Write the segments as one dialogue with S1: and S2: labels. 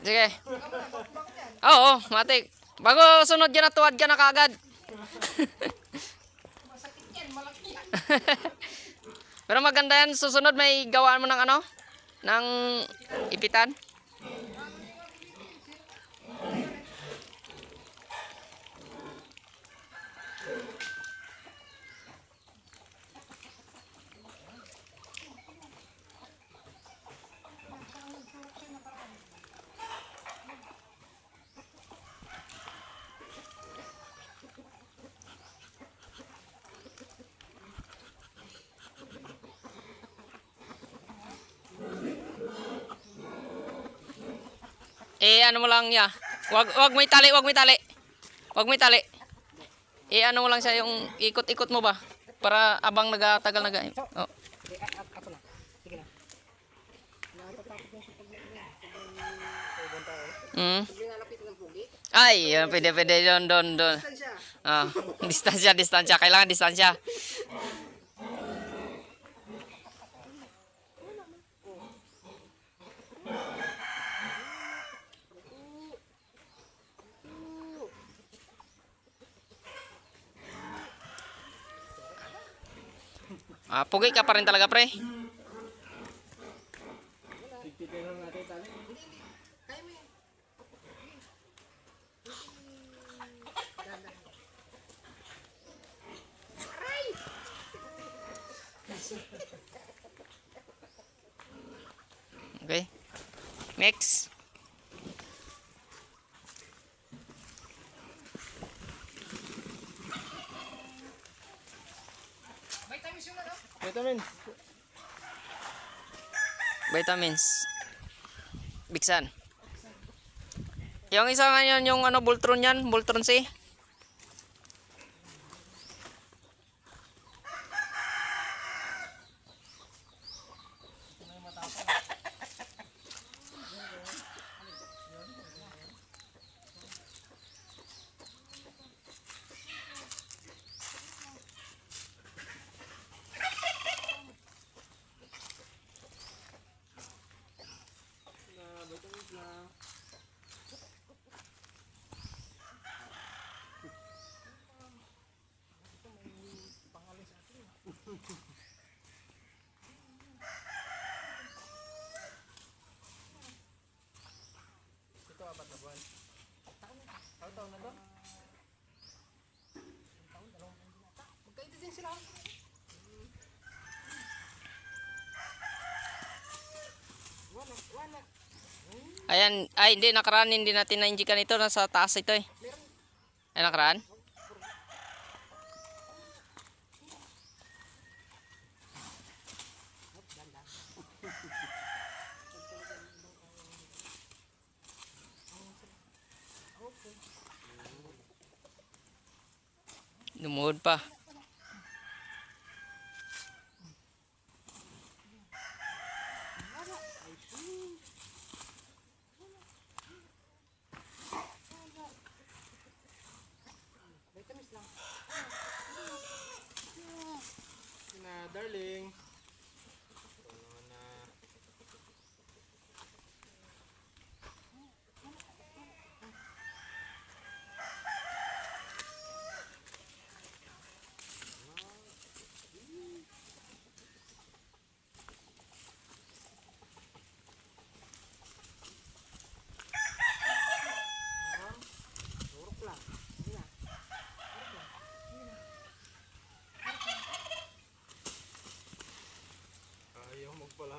S1: Sige. Oo, matik. Bago sunod yan, tuwad ka na kagad. Pero maganda yan, susunod may gawaan mo ng ano? Ng ipitan. Eh, ano mo lang niya. Wag, wag mo itali, wag mo itali. Wag mo itali. Eh, ano mo lang siya, yung ikot-ikot mo ba? Para abang nagatagal naga. Oh. Mm. Ay, pwede, pwede, doon, doon, doon. Ah, distansya, distansya. Kailangan distansya. Ah, pugi ka pa rin talaga, pre. Okay. Next.
S2: Vitamins.
S1: Vitamins. Biksan. Yung isa ngayon, yung ano, Voltron yan, Voltron C. Ayan, ay hindi, nakaraan hindi natin na-injikan ito, nasa taas ito eh. Ay, nakaraan? Lumuhod pa.
S2: Darling.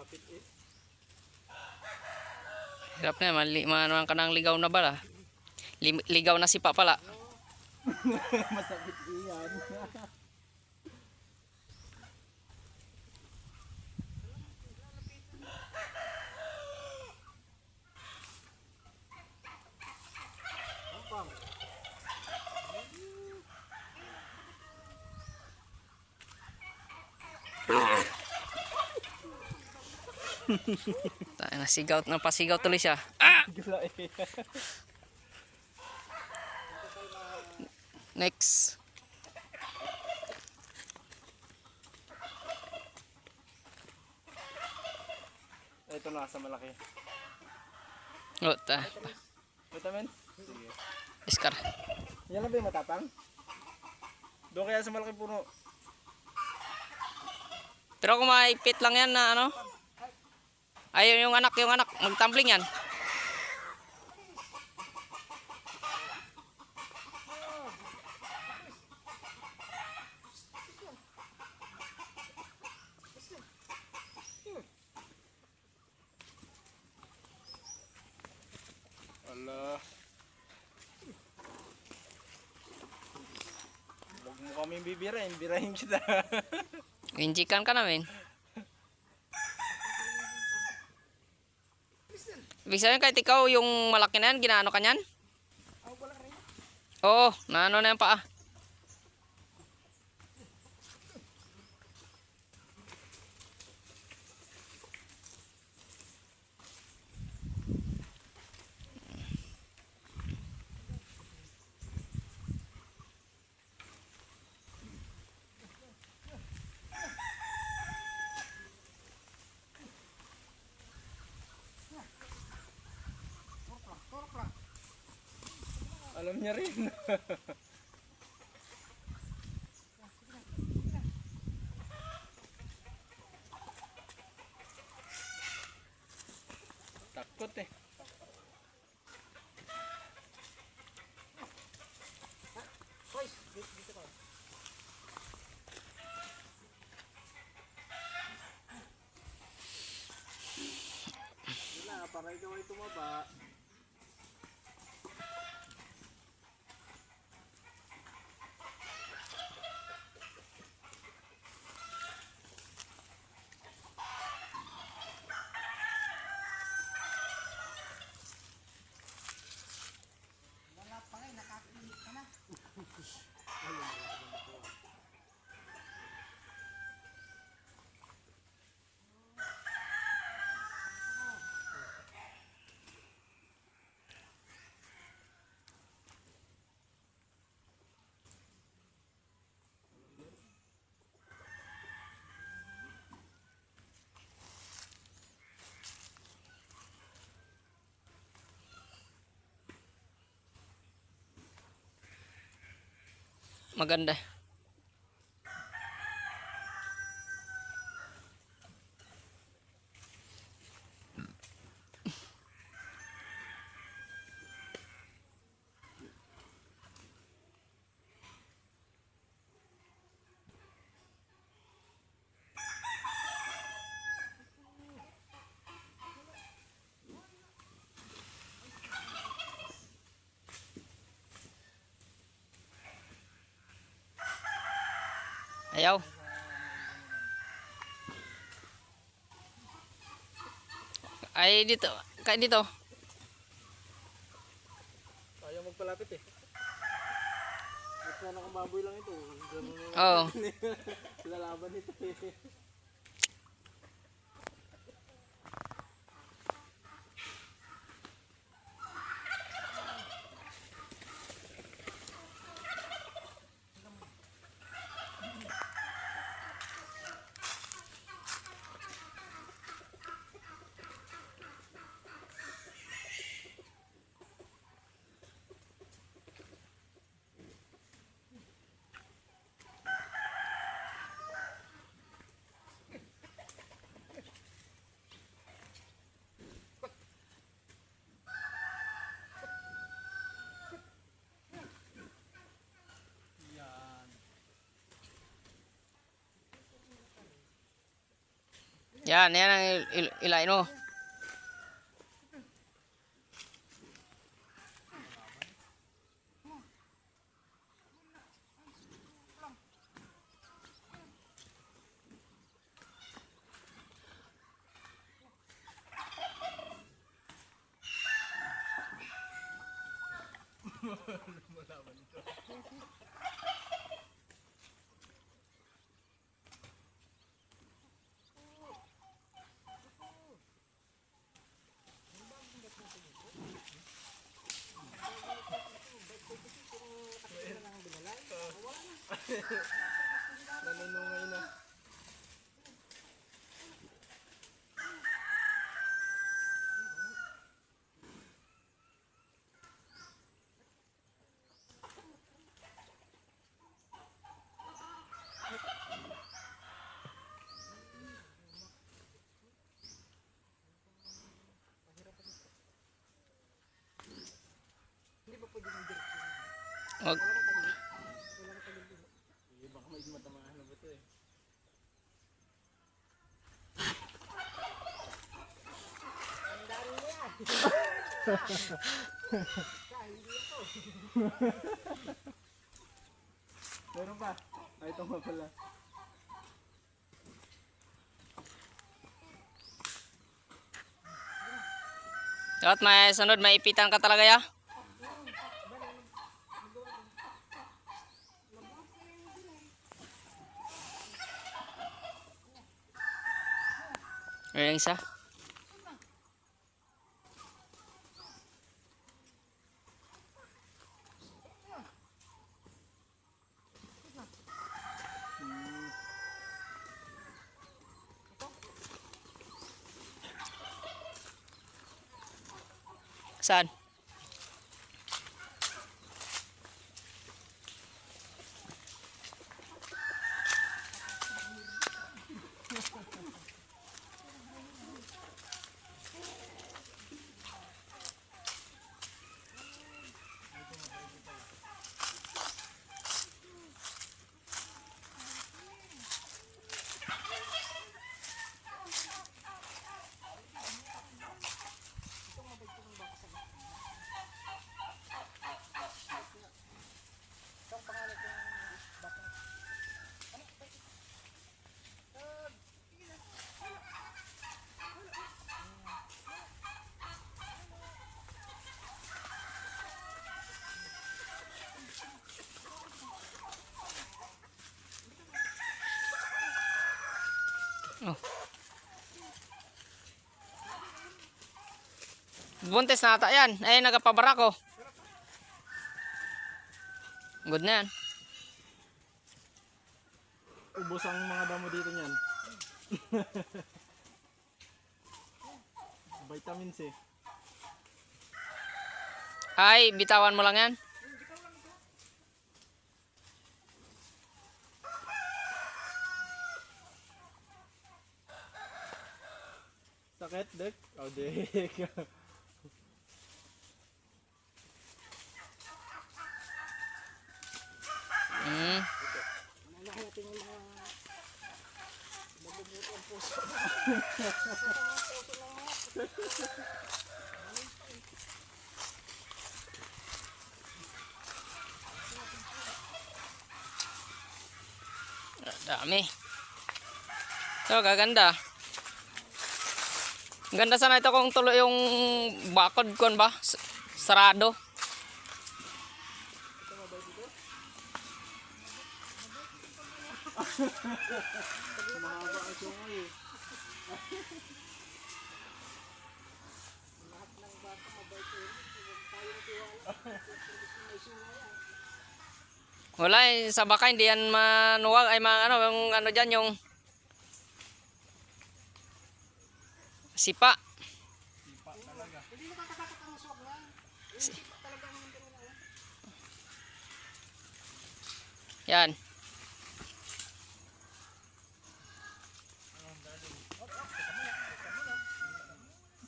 S2: Ayaw magpalapit eh.
S1: Hirap na, mali, maano ka ng ligaw na bala. Lim- ligaw na sipa pala.
S2: Masakit iyan.
S1: Tayo na sigaw, napasigaw tuloy siya.
S2: Eh.
S1: Next.
S2: Ito na sa malaki.
S1: O, ta.
S2: Vitamins? Sige.
S1: Iskar.
S2: Yan lang ba yung matapang? Doon kaya sa malaking puno.
S1: Pero kung maipit lang yan na ano. Ayun yung anak, yung anak. Magtumbling yan.
S2: Ala. Huwag mo kaming bibirahin, birahin kita.
S1: Injikan ka namin. Ibig sabihin kahit ikaw yung malaki na yan, ginaano ka niyan? Oo, naano na yan paa.
S2: Alam niya rin. Takot eh. Wala, para ikaw ay tumaba.
S1: Maganda. Ayaw. Ay, dito. Kaya dito.
S2: Ayaw magpalapit eh. Mas na nakababoy lang ito. Ganun
S1: Oo.
S2: lalaban ito eh.
S1: Yan, yan ang il- il- ilain mo.
S2: Nanunungay na. Hindi ba pwede ng. Meron pa. Ay, ito nga pala.
S1: Dapat may sunod, may ipitan ka talaga ya. Ayan isa. Saan? Oh. Buntis na ata yan. Ay, nagapabara ko. Good na yan.
S2: Ubos ang mga damo dito niyan. Vitamins eh.
S1: Ay, bitawan mo lang yan.
S2: Sakit, Dek? Oh, Dek.
S1: Mm. Dami. So, gaganda. Ganda sana ito kung tuloy yung bakod kon ba? S- Sarado.
S2: Mahaba ang.
S1: Wala eh, sa baka hindi yan manuwag ay ma, ano, yung ano dyan yung sipa. Si- Yan.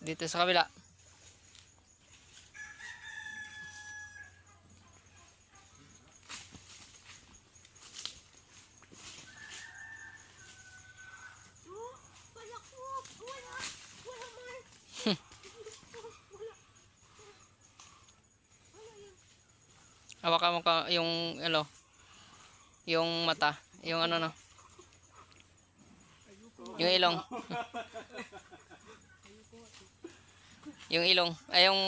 S1: Dito sa kabila. Hawakan mo ka yung ano yung mata, yung ano no. Yung ilong. yung ilong, ay yung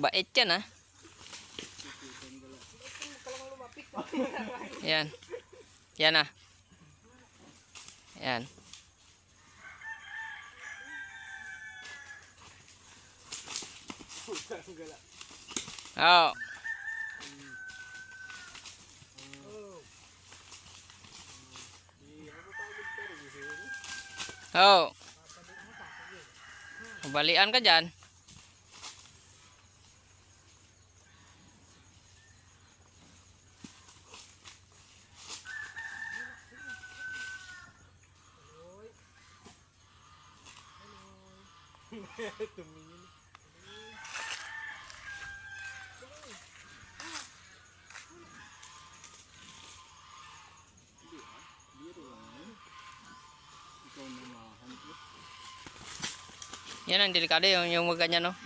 S1: Bait yan ah. Yan. Yan ah. Yan. Oo. Oo. Balian ka dyan. Yan ang delikado yung, yung ganyan, no?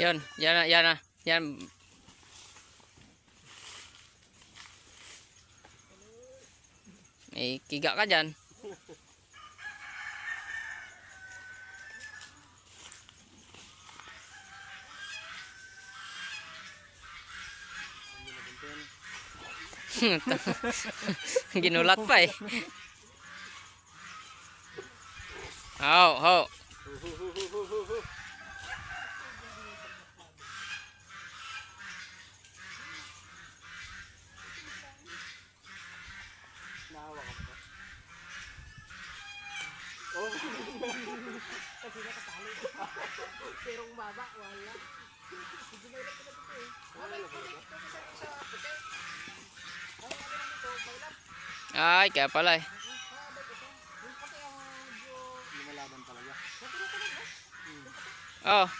S1: Yan, yan na, yan na. Yan. May kiga ka dyan. Ginulat pa eh. Ho, ho. Kaya pala eh.
S2: lumalaban talaga.
S1: Oh.
S2: Ah.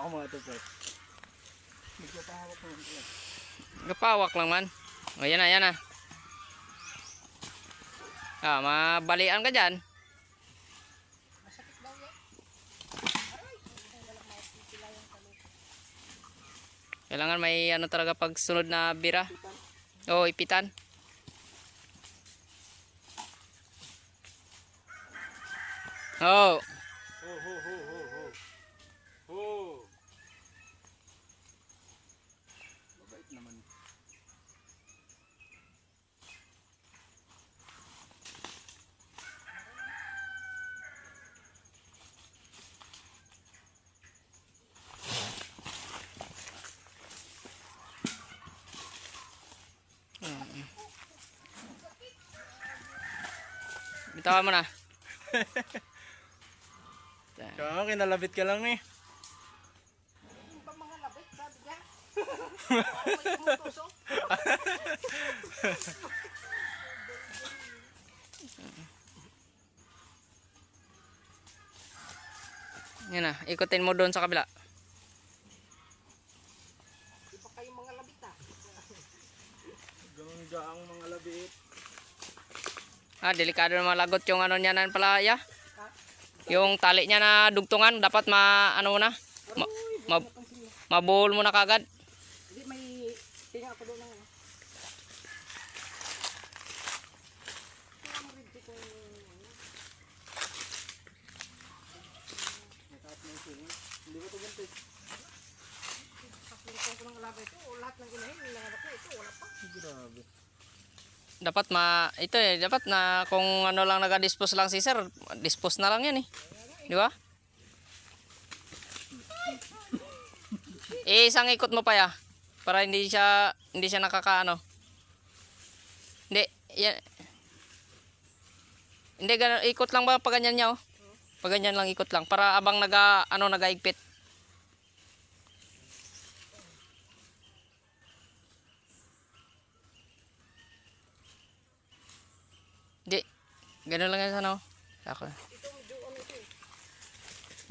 S2: Ako mga. Nagpapahawak pala.
S1: Lang man. O, yan na, yan na. Ah, mabalian ka dyan. Kailangan may ano talaga pag sunod na bira. Oo, ipitan. Oh, bitawan mo na.
S2: Kaya kinalabit ka lang eh.
S1: Yan na, ikutin mo doon sa kabila.
S2: Ganun gaang mga labit.
S1: Ah, delikado na malagot yung ano niya na pala, ya. Yung tali niya na dugtungan, dapat ma, ano na, ma, ma, mabuhol mo na kagad.
S3: Hindi may tinga ako doon ano.
S2: Hindi ko ito ganito eh.
S3: Ko ng alaga ito, lahat ng inahin, na ito, wala pa.
S2: Grabe.
S1: Dapat ma, ito eh, dapat na kung ano lang nag-dispose lang si sir, dispose na lang yan eh. Di ba? Eh, isang ikot mo pa ya. Para hindi siya, hindi siya nakakaano. Hindi, yan. Hindi, ganun, ikot lang ba pag ganyan niya oh? Pag ganyan lang ikot lang. Para abang naga, ano, nagaigpit. Hindi. Ganun lang yan sana oh. Ako.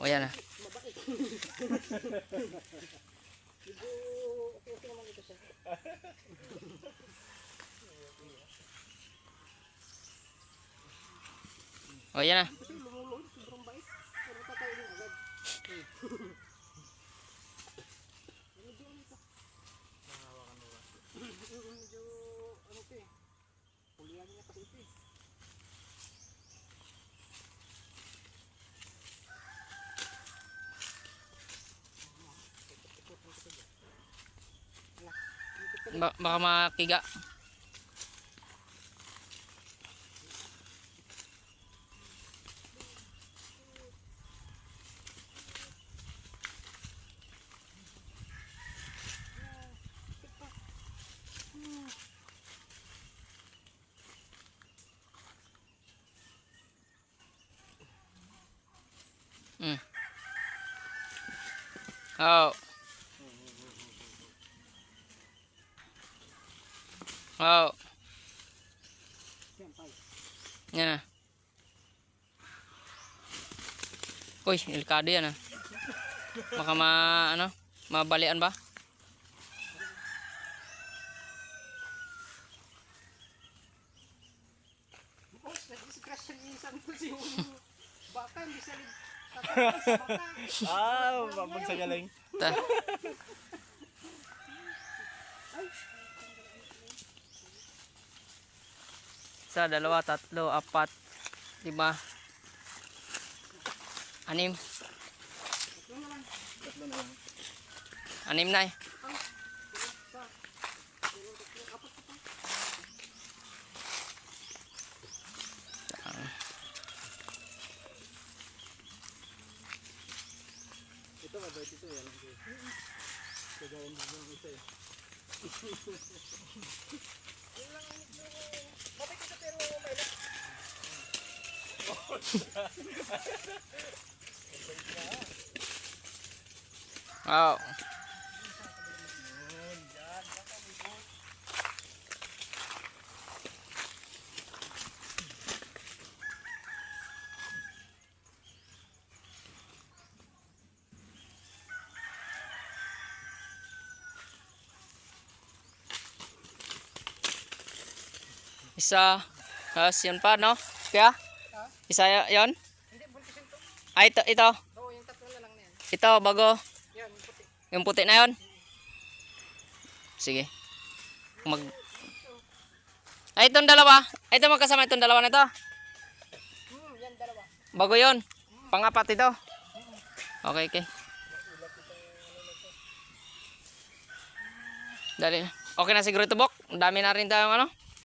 S1: O yan na. O yan na.
S3: Ba baka makiga. Mm. Oh. Oh. Yan na. Uy, delikado yan ah. Baka ma, ano, mabalian ba?
S1: Boss, nag-discretion minsan ko si baka, hindi sa tatapos sa baka.
S2: Ah, mapagsagaling.
S3: Ta. Isa, dalawa, tatlo, apat, lima, anim. Anim na eh.
S2: Ito mabait ito yan. Kagawin mo ng isa eh.
S1: Mabait ito pero may lang.
S3: Oh. Isa. Tapos pa, no? Kaya? Isa y- yun?
S1: Hindi, buntisin to.
S3: Ay, ito, ito.
S1: Oo, yung tatlo na lang na yan.
S3: Ito, bago.
S1: Yan, yung puti.
S3: Yung puti na yon. Sige. Mag... Ay, itong dalawa. Ay, ito magkasama itong dalawa na ito.
S1: Hmm, yan dalawa.
S3: Bago yon. Pangapat ito. Okay, okay. Dali. Okay na siguro ito, Bok. Ang dami na rin tayong ano.